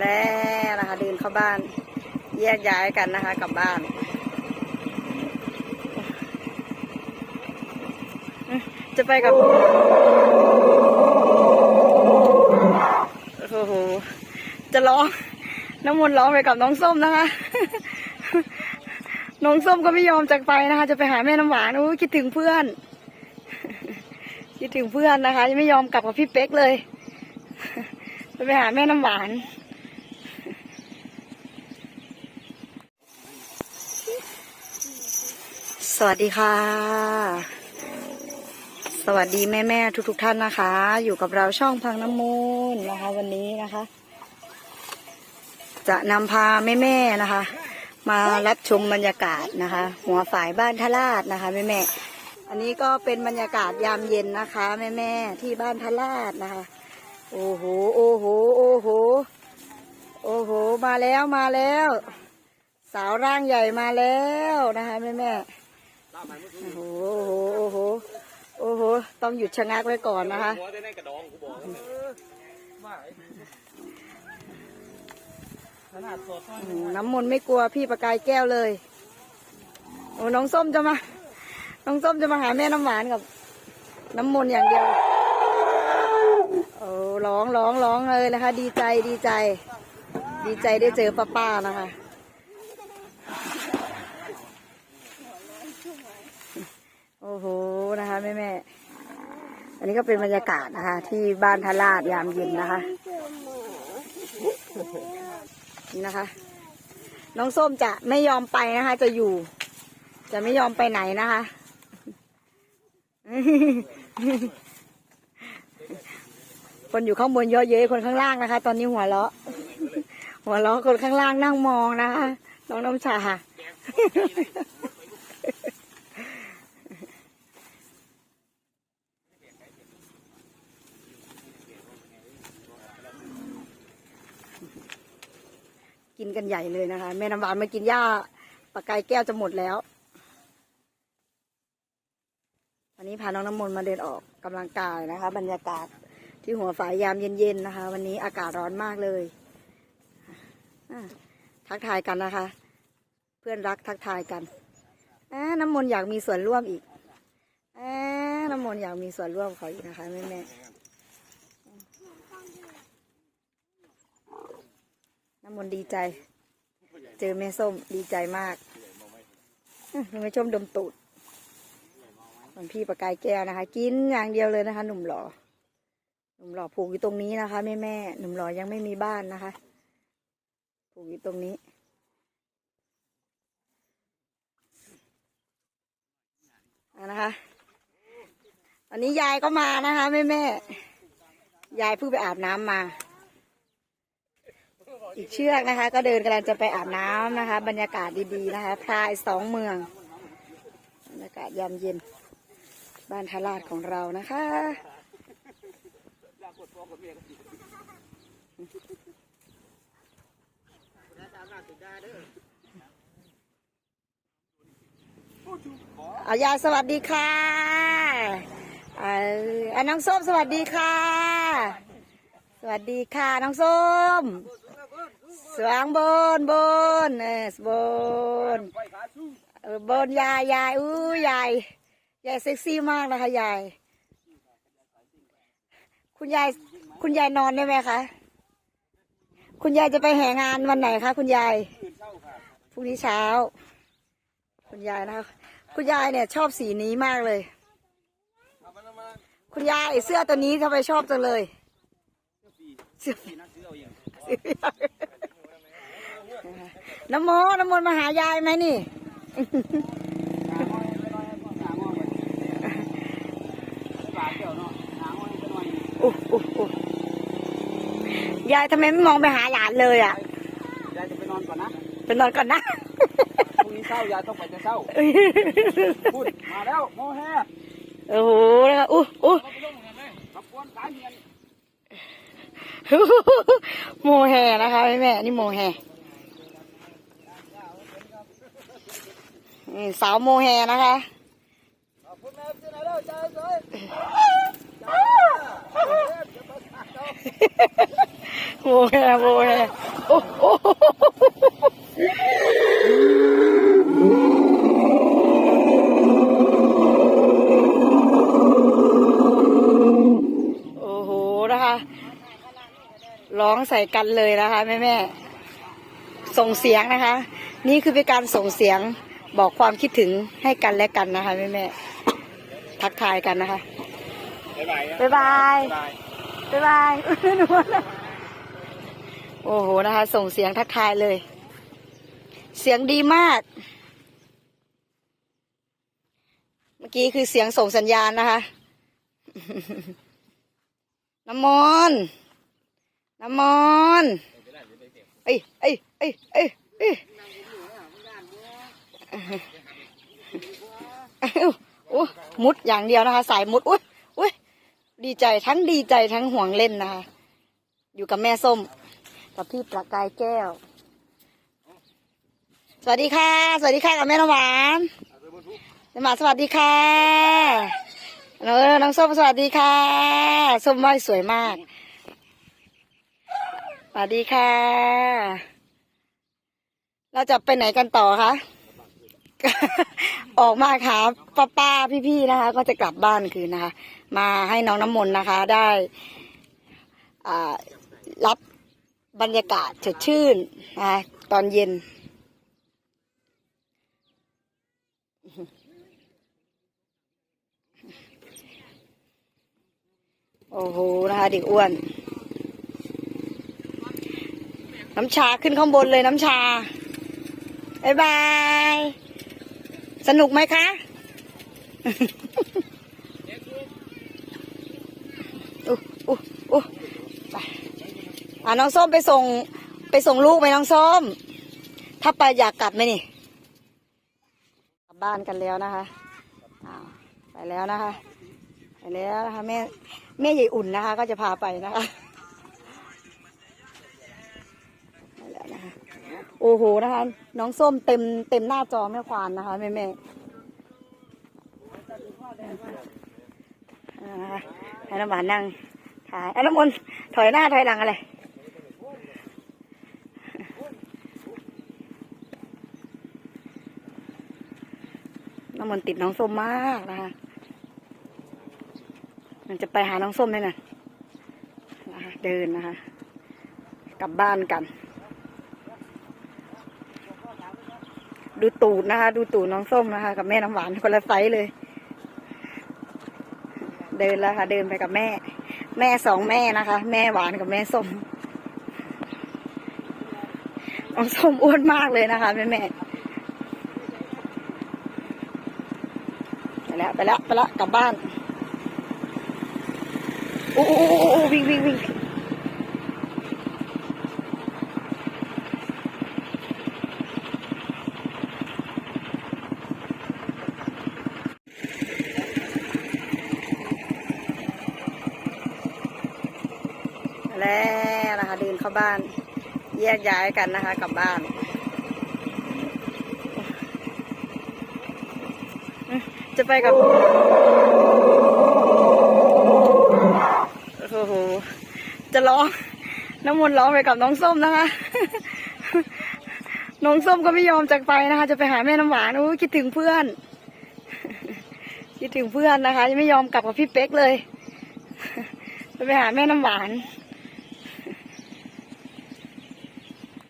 แล้วนะคะ เดินเข้าบ้าน แยกย้ายกันนะคะกลับบ้าน จะไปกับโอ้โหจะร้องน้ำมนต์ร้องไปกับน้องส้มนะคะน้องส้มก็ไม่ยอมจากไปนะคะ จะไปหาแม่น้ำหวานอู้คิดถึงเพื่อน คิดถึงเพื่อนนะคะยังไม่ยอมกลับกับพี่เป๊กเลยจะไปหาแม่น้ำหวาน สวัสดีค่ะ สวัสดีแม่แม่ทุกทุกๆท่านนะคะ อยู่กับเราช่องพังน้ำมูลนะคะ วันนี้นะคะ จะนำพาแม่แม่นะคะ มารับชมบรรยากาศนะคะ หัวฝ่ายบ้านทลาดนะคะแม่แม่อันนี้ก็เป็นบรรยากาศยามเย็นนะคะแม่แม่ที่บ้านทลาดนะคะ โอ้โหโอ้โหโอ้โหโอ้โหมาแล้วมาแล้ว สาวร่างใหญ่มาแล้วนะคะแม่แม่ โอ้โหโอ้โหโอ้โหต้องหยุดชะงักไว้ก่อนนะคะหัวได้ในกระดองกูบอกน้ำมนต์ไม่กลัวพี่ประกายแก้วเลยโอ้น้องส้มจะมา น้องส้มจะมาหาแม่น้ำหวานกับ น้ำมนต์อย่างเดียวโอ้ร้องร้องร้องเลยนะคะ ดีใจดีใจ ดีใจได้เจอป้าป้าๆนะคะ โอ้โหนะคะแม่แม่อันนี้ก็เป็นบรรยากาศนะคะ ที่บ้านทาราดยามเย็นนะคะ นี่นะคะ น้องส้มจะไม่ยอมไปนะคะ จะอยู่ จะไม่ยอมไปไหนนะคะคนอยู่ข้างบนเยอะเย้คนข้างล่างนะคะ ตอนนี้หัวเราะ หัวเราะคนข้างล่างนั่งมองนะคะ น้องน้ำชา กินกันใหญ่เลยนะคะ แม่น้ำหวานมากินหญ้าปลากายแก้วจะหมดแล้ว วันนี้พาน้องน้ำมนต์มาเดินออกกำลังกายนะคะ บรรยากาศที่หัวฝายยามเย็นๆนะคะ วันนี้อากาศร้อนมากเลยทักทายกันนะคะ เพื่อนรักทักทายกันน้ำมนต์อยากมีส่วนร่วมอีกอน้ำมนต์อยากมีส่วนร่วมเขาอีกนะคะแม่แม่ น้ำมนต์ดีใจ เจอแม่ส้มดีใจมากอื้อแม่ชมดมตูดมันพี่ประกายแก้วนะคะ กินอย่างเดียวเลยนะคะ หนุ่มหล่อ หนุ่มหล่อผูกอยู่ตรงนี้นะคะแม่แม่หนุ่มหล่อยังไม่มีบ้านนะคะ ผูกอยู่ตรงนี้นะคะวันนี้ยายก็มานะคะแม่แม่ยายเพิ่งไปอาบน้ำมา อีกเชือกนะคะ ก็เดินกำลังจะไปอาบน้ำนะคะ บรรยากาศดีๆนะคะพรายสองเมืองบรรยากาศยามเย็น บ้านทาราดของเรานะคะอายาสวัสดีค่ะอ่ออะน้องส้มสวัสดีค่ะ สวัสดีค่ะ น้องส้ม สวางบนบนเออบนบนยายยายอู้ยายยายเซ็กซี่มากนะคะยายคุณยายคุณยายนอนได้ไหมคะคุณยายจะไปแห่งานวันไหนคะคุณยายพรุ่งนี้เช้า คุณยายนะคะคุณยายเนี่ยชอบสีนี้มากเลย คุณยายเสื้อตัวนี้ทำไมชอบจังเลยเสื้อ น้ำโมน้ำมนต์มาหายายไหมนี่ อุ๊ยอุ๊ยอุ๊ยยายทำไมไม่มองไปหาหลานเลยอะ ยายจะไปนอนก่อนนะไปนอนก่อนนะ พรุ่งนี้เช้ายายต้องไปแต่เช้าพูดมาแล้วโมแฮโอ้โหนะคะอู้อู้ขับกวนสายเงิน โมแห่นะคะแม่แม่นี่โมแห่ นี่สาวโมแห่นะคะขอบคุณแม่ที่ไหนแล้วใจสวยโโอ้ยโอ้โอ้โอ้โหนะคะ ร้องใส่กันเลยนะคะแม่แม่ส่งเสียงนะคะ นี่คือเป็นการส่งเสียง บอกความคิดถึงให้กันและกันนะคะแม่แม่ๆทักทายกันนะคะบ๊ายบายบ๊ายบายบ๊ายบายบ๊ายบายหนูนะโอ้โหนะคะ ส่งเสียงทักทายเลย เสียงดีมาก เมื่อกี้คือเสียงส่งสัญญาณนะคะ น้ำมนต์น้ำมนต์เอ้ยเอ้ยเอ้ยเอ้ยเอ้ยเอ้า โอ้มุดอย่างเดียวนะคะ สายมุดอุ้ยอุ้ยดีใจทั้งดีใจทั้งห่วงเล่นนะคะ อยู่กับแม่ส้ม กับพี่ประกายแก้ว สวัสดีค่ะ สวัสดีค่ะกับแม่น้ำหวานน้ำหวานสวัสดีค่ะเออน้องส้มสวัสดีค่ะ ส้มไหวสวยมาก สวัสดีค่ะ เราจะไปไหนกันต่อคะ ออกมาค่ะป้าป้าพี่พี่ๆนะคะ ก็จะกลับบ้านคืนนะคะ มาให้น้องน้ำมนต์นะคะ ได้รับบรรยากาศสดชื่นนะตอนเย็น โอ้โหนะคะเด็กอ้วน น้ำชาขึ้นข้างบนเลยน้ำชา บ๊ายบาย สนุกไหมคะ อู้อู้อู้ไปอ่าน้องส้มไปส่ง ไปส่งลูกไหมน้องส้ม ถ้าไปอยากกลับไหมนี่ กลับบ้านกันแล้วนะคะอ้าวไปแล้วนะคะ ไปแล้วนะคะแม่แม่ใหญ่อุ่นนะคะ ก็จะพาไปนะคะไปแล้วนะคะ อ้โหนะคะ น้องส้มเต็มเต็มหน้าจอแม่ควานนะคะแม่แม่อ่าให้น้ำหวานนั่งถ่ายไอ้น้ำมนถอยหน้าถอยหลังอะไรน้ำมนติดน้องส้มมากนะคะมันจะไปหาน้องส้มเลยนะนะคะเดินนะคะ กลับบ้านกัน ดูตูดนะคะ ดูตูดน้องส้มนะคะ กับแม่น้ำหวานคนละไซส์เลย เดินแล้วค่ะ เดินไปกับแม่ แม่สองแม่นะคะ แม่หวานกับแม่ส้มน้องส้มอ้วนมากเลยนะคะแม่แม่ไปแล้วไปแล้วไปแล้วกลับบ้านโอ้โอ้อู้วิ่งวิ่งวิ่ง แล้วนะคะเดินเข้าบ้าน แยกย้ายกันนะคะกลับบ้าน จะไปกับโอ้โหจะร้องน้ำมนต์ร้องไปกับน้องส้มนะคะน้องส้มก็ไม่ยอมจากไปนะคะ จะไปหาแม่น้ำหวานโอ้คิดถึงเพื่อน คิดถึงเพื่อนนะคะยังไม่ยอมกลับกับพี่เป๊กเลย จะไปหาแม่น้ำหวาน